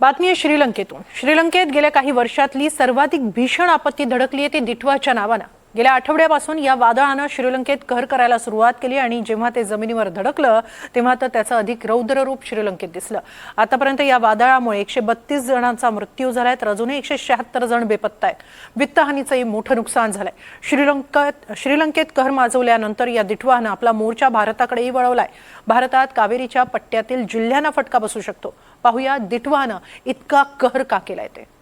बातमी आहे श्रीलंकेतून. श्रीलंकेत गेल्या काही वर्षातली सर्वाधिक भीषण आपत्ती धडकली आहे ती दिठवाच्या नावानं. गेल्या आठवड्यापासून या वादळानं श्रीलंकेत कहर करायला सुरुवात केली आणि जेव्हा ते जमिनीवर धडकलं तेव्हा तर त्याचं अधिक रौद्र रूप श्रीलंकेत दिसलं. आतापर्यंत या वादळामुळे एकशे बत्तीस जणांचा मृत्यू झालाय तर अजूनही एकशे शहात्तर जण बेपत्ता आहेत. वित्तहानीचंही मोठं नुकसान झालंय. श्रीलंकेत श्रीलंकेत कहर माजवल्यानंतर या दिठवानं आपला मोर्चा भारताकडेही वळवलाय. भारतात कावेरीच्या पट्ट्यातील जिल्ह्यांना फटका बसू शकतो. पाहूया दिठवानं इतका कहर का केलाय ते.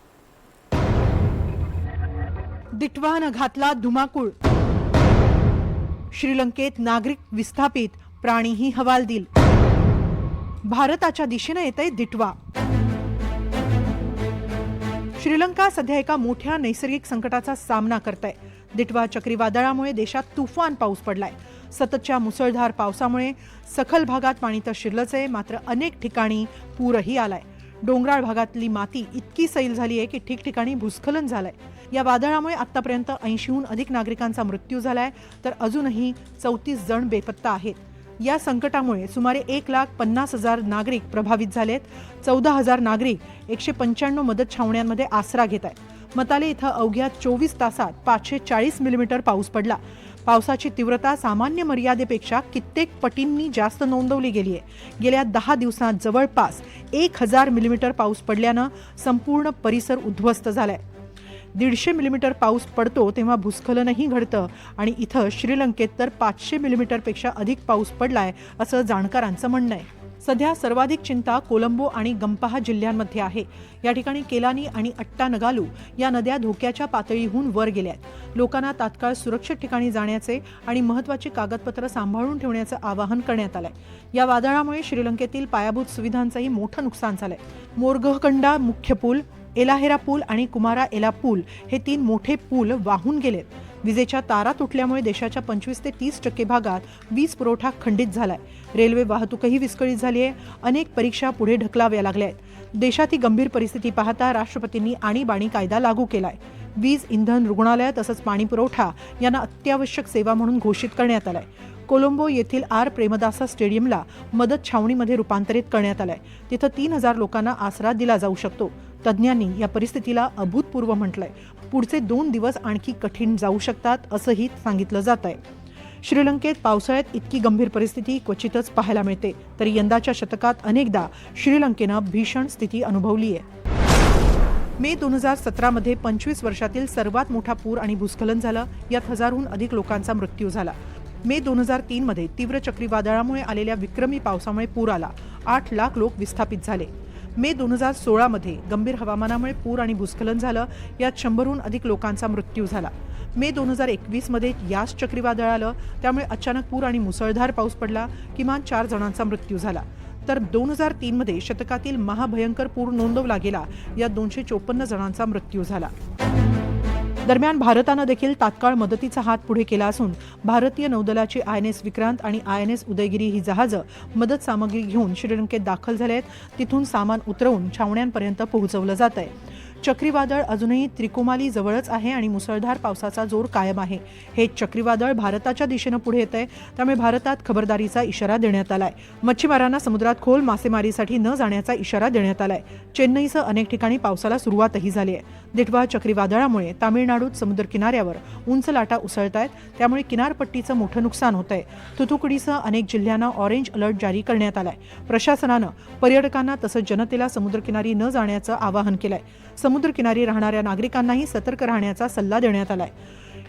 दिटवानं घातला धुमाकूळ. श्रीलंकेत नागरिक विस्थापित प्राणीही हवालदिल. भारताच्या दिशेनं येतंय दिटवा. श्रीलंका सध्या एका मोठ्या नैसर्गिक संकटाचा सामना करत आहे दिटवा चक्रीवादळामुळे देशात तुफान पाऊस पडलाय. सततच्या मुसळधार पावसामुळे सखल भागात पाणी तर शिरलंच आहे मात्र अनेक ठिकाणी पूरही आलाय. डोंगराळ भागातली माती इतकी सैल झाली आहे की ठिकठिकाणी भूस्खलन झालंय. या वादळामुळे आतापर्यंत ऐंशीहून अधिक नागरिकांचा मृत्यू झालाय तर अजूनही चौतीस जण बेपत्ता आहेत. या संकटामुळे सुमारे एक लाख पन्नास हजार नागरिक प्रभावित झालेत. चौदा हजार नागरिक एकशे पंच्याण्णव मदत छावण्यांमध्ये आसरा घेत आहेत मताले इथं अवघ्या चोवीस तासात पाचशे चाळीस मिलीमीटर पाऊस पडला. पावसाची तीव्रता सामान्य मर्यादेपेक्षा कित्येक पटींनी जास्त नोंदवली गेली आहे गेल्या दहा दिवसात जवळपास एक हजार मिलीमीटर पाऊस पडल्यानं संपूर्ण परिसर उद्ध्वस्त झालाय. दीडशे मिलीमीटर पाऊस पडतो तेव्हा भूस्खलनही घडतं आणि इथं श्रीलंकेत तर पाचशे मिलीमीटरपेक्षा अधिक पाऊस पडलाय असं जाणकारांचं म्हणणं आहे. सध्या सर्वाधिक चिंता कोलंबो आणि गंपाहा जिल्ह्यांमध्ये आहे. या ठिकाणी केलानी आणि अट्टानगालू या नद्या धोक्याच्या पातळीहून वर गेल्या आहेत. लोकांना तात्काळ सुरक्षित ठिकाणी जाण्याचे आणि महत्त्वाची कागदपत्र सांभाळून ठेवण्याचं आवाहन करण्यात आलंय. या वादळामुळे श्रीलंकेतील पायाभूत सुविधांचंही मोठं नुकसान झालंय. मोरगहकंडा मुख्य पूल एलाहेरा पूल आणि कुमारा एला पूल हे तीन मोठे पूल वाहून गेलेत. विजेच्या तारा तुटल्यामुळे देशाच्या पंचवीस ते तीस टक्के भागात वीज पुरवठा खंडित झालाय. रेल्वे वाहतूकही विस्कळीत झाली आहे. अनेक परीक्षा पुढे ढकलाव्या लागल्या आहेत. देशात ही गंभीर परिस्थिती पाहता राष्ट्रपतींनी आणीबाणी कायदा लागू केलाय. वीज इंधन रुग्णालय तसंच पाणी पुरवठा यांना अत्यावश्यक सेवा म्हणून घोषित करण्यात आलाय. कोलंबो येथील आर प्रेमदासा स्टेडियमला मदत छावणीमध्ये रूपांतरित करण्यात आलाय. तिथं तीन हजार लोकांना आसरा दिला जाऊ शकतो. तज्ज्ञांनी या परिस्थितीला अभूतपूर्व म्हटलंय. पुढचे दोन दिवस आणखी कठीण जाऊ शकतात असंही सांगितलं जात आहे श्रीलंकेत पावसाळ्यात इतकी गंभीर परिस्थिती क्वचितच पाहायला मिळते. तर यंदाच्या शतकात अनेकदा श्रीलंकेनं भीषण स्थिती अनुभवली आहे. मे दोन हजार सतरामध्ये पंचवीस वर्षातील सर्वात मोठा पूर आणि भूस्खलन झालं. यात हजारहून अधिक लोकांचा मृत्यू झाला. मे दोन हजार तीनमध्ये तीव्र चक्रीवादळामुळे आलेल्या विक्रमी पावसामुळे पूर आला. आठ लाख लोक विस्थापित झाले. मे दोन हजार सोळामध्ये गंभीर हवामानामुळे पूर आणि भूस्खलन झालं. यात शंभरहून अधिक लोकांचा मृत्यू झाला. मे दोन हजार एकवीसमध्ये यास चक्रीवादळ आलं. त्यामुळे अचानक पूर आणि मुसळधार पाऊस पडला. किमान चार जणांचा मृत्यू झाला. तर दोन हजार तीनमध्ये शतकातील महाभयंकर पूर नोंदवला गेला. यात दोनशे चोपन्न जणांचा मृत्यू झाला. दरम्यान भारतानं देखील तात्काळ मदतीचा हात पुढे केला असून भारतीय नौदलाची आय एन एस विक्रांत आणि आय एन एस उदयगिरी ही जहाजं मदत सामग्री घेऊन श्रीलंकेत दाखल झाले आहेत तिथून सामान उतरवून छावण्यांपर्यंत पोहोचवलं जात आहे चक्रीवादळ अजूनही त्रिकोमाली जवळच आहे आणि मुसळधार पावसाचा जोर कायम आहे. हे चक्रीवादळ भारताच्या दिशेनं पुढे येत आहे त्यामुळे भारतात खबरदारीचा इशारा देण्यात आलाय. मच्छीमारांना समुद्रात खोल मासेमारीसाठी न जाण्याचा इशारा देण्यात आलाय. चेन्नईसह अनेक ठिकाणी पावसाला सुरुवातही झाली आहे. दिठवा चक्रीवादळामुळे तामिळनाडूत समुद्र किनाऱ्यावर उंच लाटा उसळत आहेत त्यामुळे किनारपट्टीचं मोठं नुकसान होत आहे तुतुकुडीसह अनेक जिल्ह्यांना ऑरेंज अलर्ट जारी करण्यात आलाय. प्रशासनानं पर्यटकांना तसंच जनतेला समुद्रकिनारी न जाण्याचं आवाहन केलंय. समुद्रकिनारी राहणाऱ्या नागरिकांनाही सतर्क राहण्याचा सल्ला देण्यात आलाय.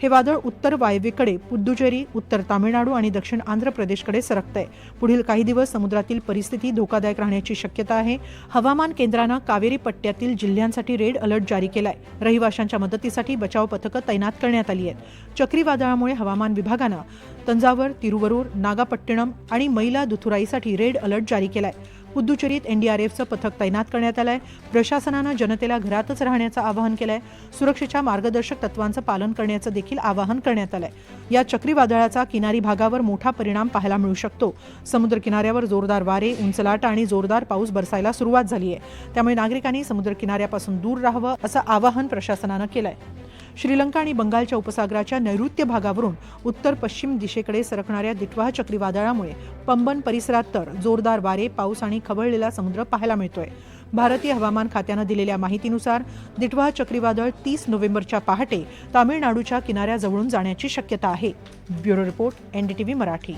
हे वादळ उत्तर वायव्येकडे पुद्दुचेरी उत्तर तामिळनाडू आणि दक्षिण आंध्र प्रदेशकडे सरकत आहे पुढील काही दिवस समुद्रातील परिस्थिती धोकादायक राहण्याची शक्यता आहे. हवामान केंद्रानं कावेरी पट्ट्यातील जिल्ह्यांसाठी रेड अलर्ट जारी केलाय. रहिवाशांच्या मदतीसाठी बचाव पथकं तैनात करण्यात आली आहेत. चक्रीवादळामुळे हवामान विभागानं तंजावर तिरुवरूर नागापट्टिणम आणि मैला दुथुराईसाठी रेड अलर्ट जारी केलाय. पुद्दुचेरीत एनडीआरएफचं पथक तैनात करण्यात आलं आहे प्रशासनानं जनतेला घरातच राहण्याचं आवाहन केलं आहे सुरक्षेच्या मार्गदर्शक तत्वांचं पालन करण्याचं देखील आवाहन करण्यात आलं आहे या चक्रीवादळाचा किनारी भागावर मोठा परिणाम पाहायला मिळू शकतो. समुद्र किनाऱ्यावर जोरदार वारे उंचलाट आणि जोरदार पाऊस बरसायला सुरुवात झाली आहे त्यामुळे नागरिकांनी समुद्र किनाऱ्यापासून दूर राहावं असं आवाहन प्रशासनानं केलं आहे श्रीलंका आणि बंगालच्या उपसागराच्या नैऋत्य भागावरून उत्तर पश्चिम दिशेकडे सरकणाऱ्या दिठवा चक्रीवादळामुळे पंबन परिसरात तर जोरदार वारे पाऊस आणि खवळलेला समुद्र पाहायला मिळतोय. भारतीय हवामान खात्यानं दिलेल्या माहितीनुसार दिटवा चक्रीवादळ तीस नोव्हेंबरच्या पहाटे तामिळनाडूच्या किनाऱ्याजवळून जाण्याची शक्यता आहे. Bureau report NDTV Marathi.